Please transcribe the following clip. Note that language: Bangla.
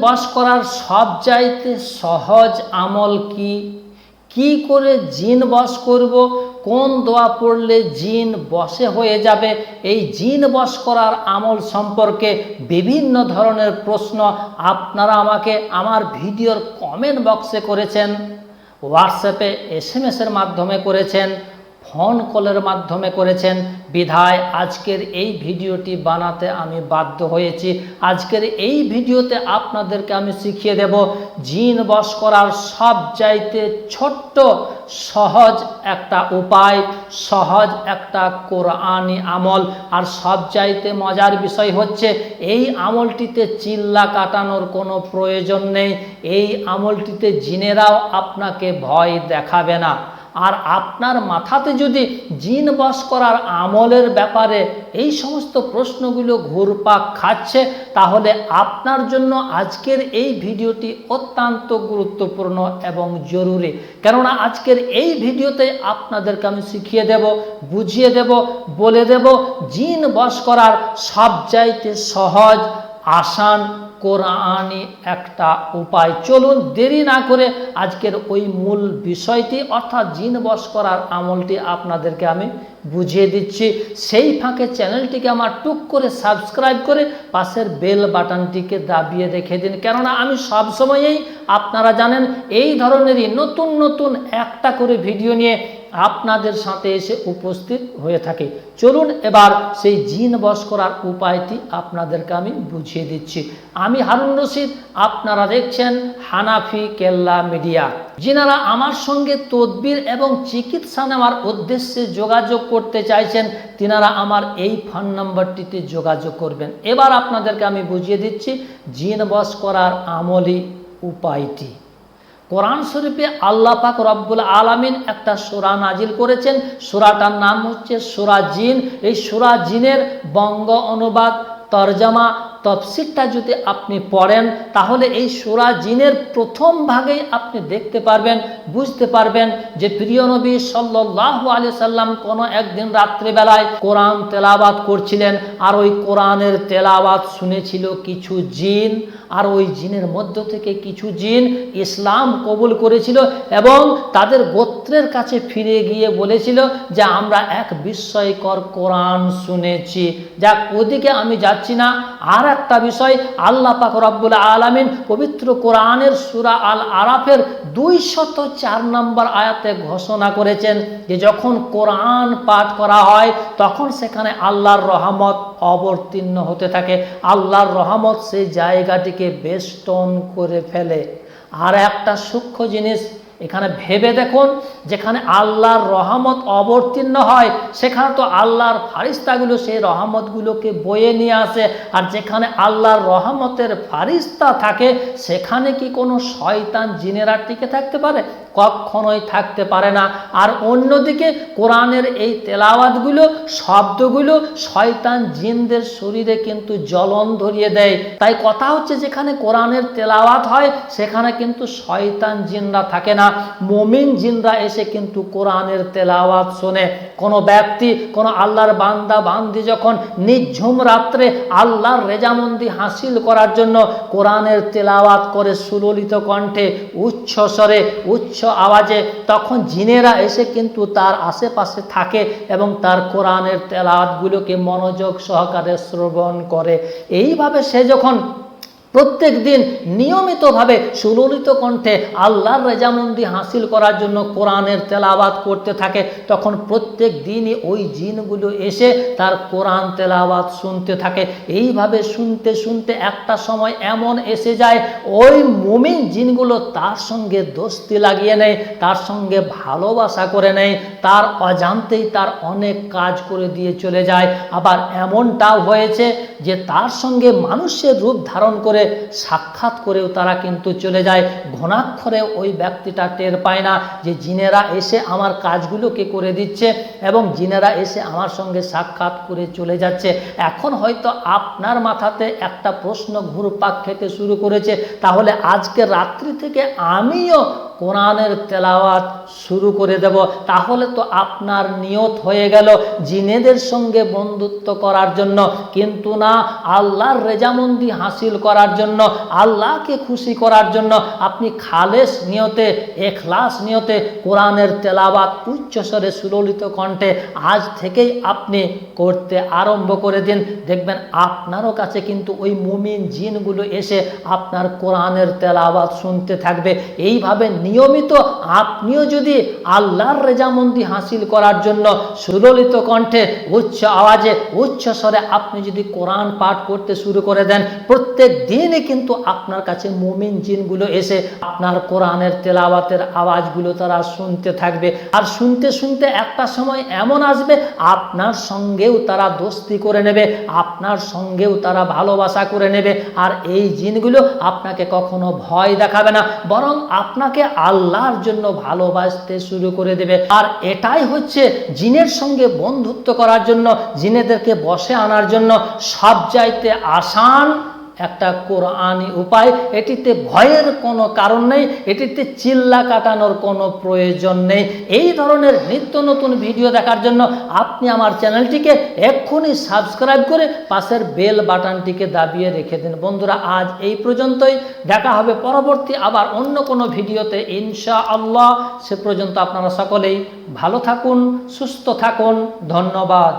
বস করার সব চাইতে সহজ আমল কি? কি করে জিন বস করব? কোন দোয়া পড়লে জিন বসে হয়ে যাবে? এই জিন বস করার আমল সম্পর্কে বিভিন্ন ধরনের প্রশ্ন আপনারা আমাকে আমার ভিডিওর কমেন্ট বক্সে করেছেন হোয়াটসঅ্যাপে এস এসের মাধ্যমে করেছেন। ফোন কলের মাধ্যমে করেছেন। বিধায় আজকের এই ভিডিওটি বানাতে আমি বাধ্য হয়েছি। আজকের এই ভিডিওতে আপনাদেরকে আমি শিখিয়ে দেব জিন বশ করার সব চাইতে ছোট্ট, সহজ একটা উপায়, সহজ একটা কোরআনি আমল। আর সব চাইতে মজার বিষয় হচ্ছে, এই আমলটিতে চিল্লা কাটানোর কোনো প্রয়োজন নেই। এই আমলটিতে জিনেরাও আপনাকে ভয় দেখাবে না। আর আপনার মাথাতে যদি জিন বাস করার আমলের ব্যাপারে এই সমস্ত প্রশ্নগুলো ঘুরপাক খাচ্ছে, তাহলে আপনার জন্য আজকের এই ভিডিওটি অত্যন্ত গুরুত্বপূর্ণ এবং জরুরি। কেননা আজকের এই ভিডিওতে আপনাদেরকে আমি শিখিয়ে দেব, বুঝিয়ে দেব, বলে দেব, জিন বস করার সবচাইতে সহজ আসান কোরআনি একটা উপায়। চলুন দেরি না করে আজকের ওই মূল বিষয়টি, অর্থাৎ জিন বস করার আমলটি আপনাদেরকে আমি বুঝিয়ে দিচ্ছি। সেই ফাঁকে চ্যানেলটিকে আমার টুক করে সাবস্ক্রাইব করে পাশের বেল বাটনটিকে দাবিয়ে রেখে দিন। কেননা আমি সব সময়েই, আপনারা জানেন, এই ধরনেরই নতুন নতুন একটা করে ভিডিও নিয়ে আপনাদের সাথে এসে উপস্থিত হয়ে থাকে। চলুন এবার সেই জিন বস করার উপায়টি আপনাদেরকে আমি বুঝিয়ে দিচ্ছি। আমি হারুন রশিদ, আপনারা দেখছেন হানাফি কেল্লা মিডিয়া। যিনারা আমার সঙ্গে তদবির এবং চিকিৎসা নেওয়ার উদ্দেশ্যে যোগাযোগ করতে চাইছেন, তিনারা আমার এই ফোন নম্বরটিতে যোগাযোগ করবেন। এবার আপনাদেরকে আমি বুঝিয়ে দিচ্ছি জিন বস করার আমলি উপায়টি। কোরআন শরীফে আল্লাহ পাক রব্বুল আলামিন একটা সুরা নাজিল করেছেন। সুরাটার নাম হচ্ছে সুরা জিন। এই সুরা জিনের বঙ্গ অনুবাদ, তরজামা তফসিরটা যদি আপনি পড়েন, তাহলে এই সুরা জিনের প্রথম ভাগেই আপনি দেখতে পারবেন, বুঝতে পারবেন যে প্রিয় নবী সাল্লাহ আলি সাল্লাম কোনো একদিন রাত্রিবেলায় কোরআন তেলাবাত করছিলেন, আর ওই কোরআনের তেলাবাত শুনেছিল কিছু জিন। আর ওই জিনের মধ্য থেকে কিছু জিন ইসলাম কবুল করেছিল এবং তাদের গোত্রের কাছে ফিরে গিয়ে বলেছিল যে, আমরা এক বিস্ময়কর কোরআন শুনেছি। যাক, ওদিকে আমি যাচ্ছি না। আর একটা বিষয়, আল্লাহ পাক রব্বুল আলমিন পবিত্র কোরআনের সুরা আল আরাফের দুই শত চার নম্বর আয়াতে ঘোষণা করেছেন যে, যখন কোরআন পাঠ করা হয়, তখন সেখানে আল্লাহর রহমত অবতীর্ণ হতে থাকে। আল্লাহর রহমত সেই জায়গাটিকে বেষ্টন করে ফেলে। আর একটা সূক্ষ্ম জিনিস এখানে ভেবে দেখুন, যেখানে আল্লাহর রহমত অবতীর্ণ হয়, সেখানে তো আল্লাহর ফারিস্তাগুলো সেই রহমতগুলোকে বয়ে নিয়ে আসে। আর যেখানে আল্লাহর রহমতের ফারিস্তা থাকে, সেখানে কি কোনো শয়তান জিনেরা টিকে থাকতে পারে? কখনোই থাকতে পারে না। আর অন্যদিকে কোরআনের এই তেলাওয়াতগুলো, শব্দগুলো শয়তান জিনদের শরীরে কিন্তু জ্বলন ধরিয়ে দেয়। তাই কথা হচ্ছে যেখানে কোরআনের তেলাওয়াত হয়, সেখানে কিন্তু শয়তান জিনরা থাকে না। মমিন জিনরা এসে কিন্তু কোরআনের তেলাওয়াত শোনে। কোনো ব্যক্তি, কোনো আল্লাহর বান্দা, বান্দি যখন নিঝুম রাত্রে আল্লাহর রেজামন্দি হাসিল করার জন্য কোরআনের তেলাওয়াত করে সুললিত কণ্ঠে উচ্চ স্বরে আওয়াজে। তখন জিনেরা এসে কিন্তু তার আশেপাশে থাকে এবং তার কোরআনের তেলাতগুলোকে মনোযোগ সহকারে শ্রবণ করে। এইভাবে সে যখন প্রত্যেক দিন নিয়মিতভাবে সুললিত কণ্ঠে আল্লাহর রেজামন্দি হাসিল করার জন্য কোরআনের তেলাবাদ করতে থাকে। তখন প্রত্যেক দিনই ওই জিনগুলো এসে তার কোরআন তেলাবাদ শুনতে থাকে। এইভাবে শুনতে শুনতে একটা সময় এমন এসে যায়, ওই মুমিন জিনগুলো তার সঙ্গে দোস্তি লাগিয়ে নেয়, তার সঙ্গে ভালোবাসা করে নেয়, তার অজান্তেই তার অনেক কাজ করে দিয়ে চলে যায়। আবার এমনটাও হয়েছে যে তার সঙ্গে মানুষের রূপ ধারণ করে সাক্ষাৎ করেও তারা কিন্তু চলে যায়। ঘনাক্ষরে ওই ব্যক্তিটা টের পায় না যে জিনেরা এসে আমার কাজগুলোকে করে দিচ্ছে এবং জিনেরা এসে আমার সঙ্গে সাক্ষাৎ করে চলে যাচ্ছে। এখন হয়তো আপনার মাথাতে একটা প্রশ্ন ঘুরপাক খেতে শুরু করেছে। তাহলে আজকে রাত্রি থেকে আমিও কোরআনের তেলাওয়াত শুরু করে দেব। তাহলে তো আপনার নিয়ত হয়ে গেল জিনেদের সঙ্গে বন্ধুত্ব করার জন্য। কিন্তু না, আল্লাহর রেজামন্দি হাসিল করার জন্য, আল্লাহকে খুশি করার জন্য আপনি খালেস নিয়তে, এখলাস নিয়তে কোরআনের তেলাওয়াত উচ্চস্বরে সুললিত কণ্ঠে আজ থেকেই আপনি করতে আরম্ভ করে দিন। দেখবেন আপনারও কাছে কিন্তু ওই মুমিন জিনগুলো এসে আপনার কোরআনের তেলাওয়াত শুনতে থাকবে। এইভাবে নিয়মিত আপনিও যদি আল্লাহর রেজামন্দি হাসিল করার জন্য সুললিত কণ্ঠে উচ্চ আওয়াজে, উচ্চ স্বরে আপনি যদি কোরআন পাঠ করতে শুরু করে দেন, প্রত্যেক দিনই কিন্তু আপনার কাছে মুমিন জিনগুলো এসে আপনার কোরআনের তেলাওয়াতের আওয়াজগুলো তারা শুনতে থাকবে। আর শুনতে শুনতে একটা সময় এমন আসবে, আপনার সঙ্গেও তারা দোস্তি করে নেবে, আপনার সঙ্গেও তারা ভালোবাসা করে নেবে। আর এই জিনগুলো আপনাকে কখনো ভয় দেখাবে না, বরং আপনাকে আল্লাহর জন্য ভালোবাসতে শুরু করে দেবে। আর এটাই হচ্ছে জিনের সঙ্গে বন্ধুত্ব করার জন্য, জিনেদেরকে বসে আনার জন্য সব চাইতে আসান একটা কোরআনি উপায়, এটিতে ভয়ের কোনো কারণ নেই, এটিতে চিল্লা কাটানোর কোনো প্রয়োজন নেই। এই ধরনের নিত্য নতুন ভিডিও দেখার জন্য আপনি আমার চ্যানেলটিকে এক্ষুনি সাবস্ক্রাইব করে পাশের বেল বাটনটিকে দাবিয়ে রেখে দিন। বন্ধুরা, আজ এই পর্যন্তই। দেখা হবে পরবর্তী আবার অন্য কোনো ভিডিওতে ইনশা আল্লাহ সে পর্যন্ত আপনারা সকলেই ভালো থাকুন, সুস্থ থাকুন। ধন্যবাদ।